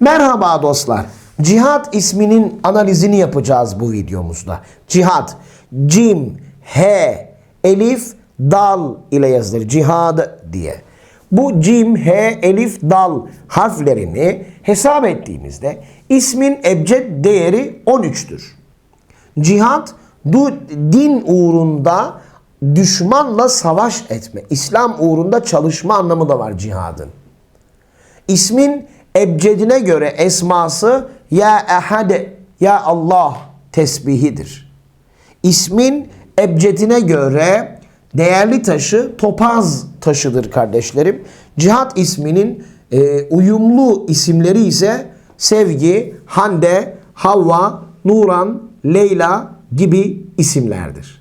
Merhaba dostlar. Cihat isminin analizini yapacağız bu videomuzda. Cihat, cim, he, elif, dal ile yazılır. Cihad diye. Bu cim, he, elif, dal harflerini hesap ettiğimizde ismin ebced değeri 13'tür. Cihat, du, din uğrunda düşmanla savaş etme, İslam uğrunda çalışma anlamı da var cihadın. İsmin ebcedine göre esması ya ehad ya Allah tesbihidir. İsmin ebcedine göre değerli taşı topaz taşıdır kardeşlerim. Cihat isminin e, uyumlu isimleri ise sevgi, Hande, Havva, Nuran, Leyla gibi isimlerdir.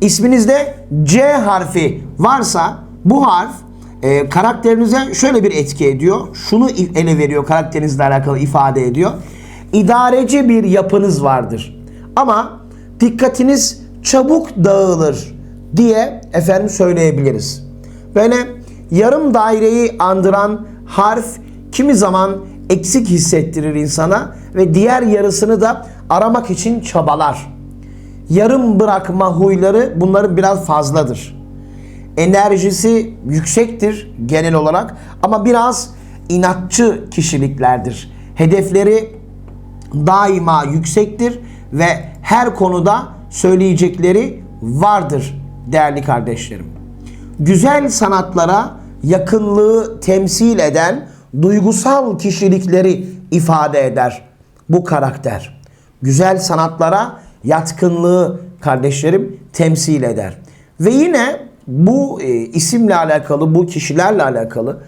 İsminizde C harfi varsa bu harf e, karakterinize şöyle bir etki ediyor. Şunu ele veriyor karakterinizle alakalı ifade ediyor. İdareci bir yapınız vardır. Ama dikkatiniz çabuk dağılır diye efendim söyleyebiliriz. Böyle yarım daireyi andıran harf kimi zaman eksik hissettirir insana ve diğer yarısını da aramak için çabalar yarım bırakma huyları bunların biraz fazladır. Enerjisi yüksektir genel olarak ama biraz inatçı kişiliklerdir. Hedefleri daima yüksektir ve her konuda söyleyecekleri vardır değerli kardeşlerim. Güzel sanatlara yakınlığı temsil eden duygusal kişilikleri ifade eder bu karakter. Güzel sanatlara yatkınlığı kardeşlerim temsil eder. Ve yine bu e, isimle alakalı, bu kişilerle alakalı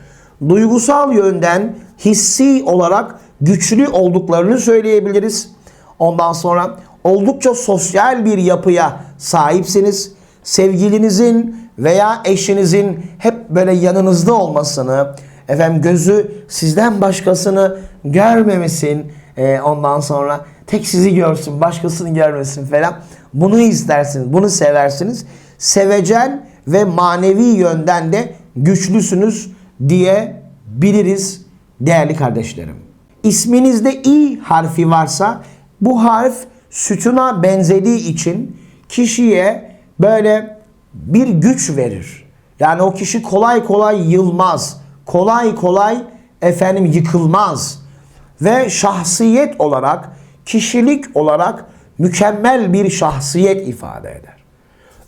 duygusal yönden hissi olarak güçlü olduklarını söyleyebiliriz. Ondan sonra oldukça sosyal bir yapıya sahipsiniz. Sevgilinizin veya eşinizin hep böyle yanınızda olmasını, efendim gözü sizden başkasını görmemesin, e, ondan sonra tek sizi görsün, başkasını görmesin falan. Bunu istersiniz, bunu seversiniz. Sevecen ve manevi yönden de güçlüsünüz diye biliriz değerli kardeşlerim. İsminizde i harfi varsa bu harf sütuna benzediği için kişiye böyle bir güç verir. Yani o kişi kolay kolay yılmaz. Kolay kolay efendim yıkılmaz. Ve şahsiyet olarak, kişilik olarak mükemmel bir şahsiyet ifade eder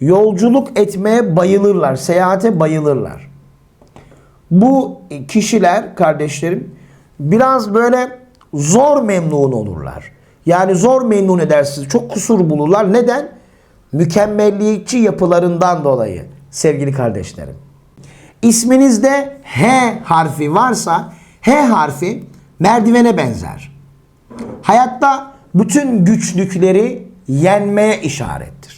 Yolculuk etmeye bayılırlar, seyahate bayılırlar. Bu kişiler kardeşlerim biraz böyle zor memnun olurlar. Yani zor memnun edersiniz. Çok kusur bulurlar. Neden? Mükemmelliyetçi yapılarından dolayı sevgili kardeşlerim. İsminizde H harfi varsa H harfi merdivene benzer. Hayatta bütün güçlükleri yenmeye işarettir.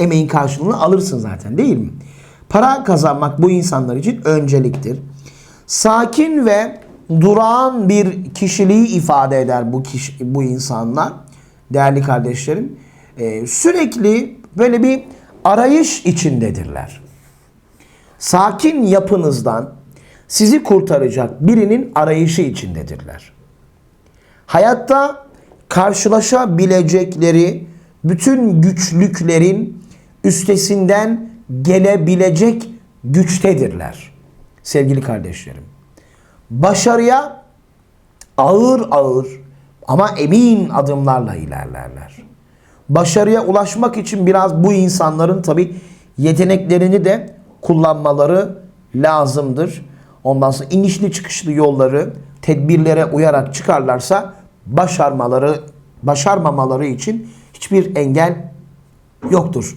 emeğin karşılığını alırsın zaten değil mi? Para kazanmak bu insanlar için önceliktir. Sakin ve durağan bir kişiliği ifade eder bu kişi, bu insanlar değerli kardeşlerim. Ee, sürekli böyle bir arayış içindedirler. Sakin yapınızdan sizi kurtaracak birinin arayışı içindedirler. Hayatta karşılaşabilecekleri bütün güçlüklerin üstesinden gelebilecek güçtedirler. Sevgili kardeşlerim. Başarıya ağır ağır ama emin adımlarla ilerlerler. Başarıya ulaşmak için biraz bu insanların tabi yeteneklerini de kullanmaları lazımdır. Ondan sonra inişli çıkışlı yolları tedbirlere uyarak çıkarlarsa başarmaları başarmamaları için hiçbir engel yoktur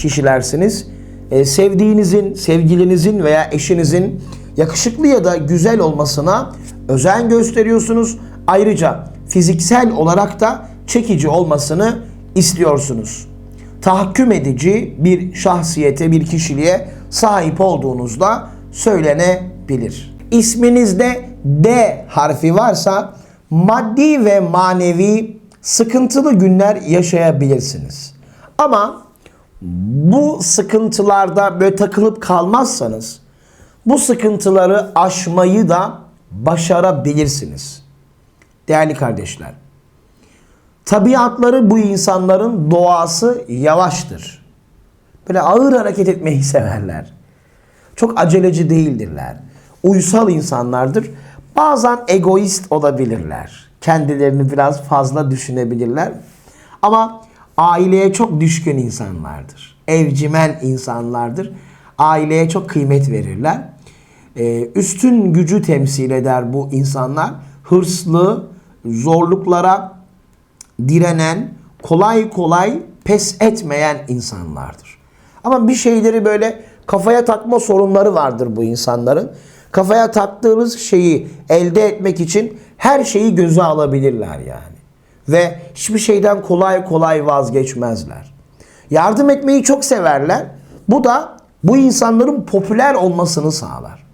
kişilersiniz. Ee, sevdiğinizin, sevgilinizin veya eşinizin yakışıklı ya da güzel olmasına özen gösteriyorsunuz. Ayrıca fiziksel olarak da çekici olmasını istiyorsunuz. Tahakküm edici bir şahsiyete, bir kişiliğe sahip olduğunuzda söylenebilir. İsminizde D harfi varsa maddi ve manevi sıkıntılı günler yaşayabilirsiniz. Ama bu sıkıntılarda böyle takılıp kalmazsanız bu sıkıntıları aşmayı da başarabilirsiniz. Değerli kardeşler. Tabiatları bu insanların doğası yavaştır. Böyle ağır hareket etmeyi severler. Çok aceleci değildirler. Uysal insanlardır. Bazen egoist olabilirler. Kendilerini biraz fazla düşünebilirler. Ama aileye çok düşkün insanlardır. Evcimen insanlardır. Aileye çok kıymet verirler. Ee, üstün gücü temsil eder bu insanlar. Hırslı, zorluklara direnen, kolay kolay pes etmeyen insanlardır. Ama bir şeyleri böyle kafaya takma sorunları vardır bu insanların. Kafaya taktığınız şeyi elde etmek için her şeyi göze alabilirler yani. Ve hiçbir şeyden kolay kolay vazgeçmezler. Yardım etmeyi çok severler. Bu da bu insanların popüler olmasını sağlar.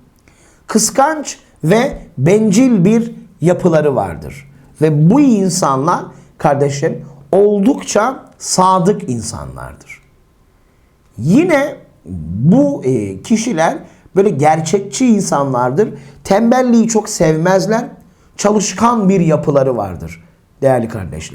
Kıskanç ve bencil bir yapıları vardır. Ve bu insanlar kardeşlerim oldukça sadık insanlardır. Yine bu e, kişiler böyle gerçekçi insanlardır. Tembelliği çok sevmezler. Çalışkan bir yapıları vardır değerli kardeşlerim.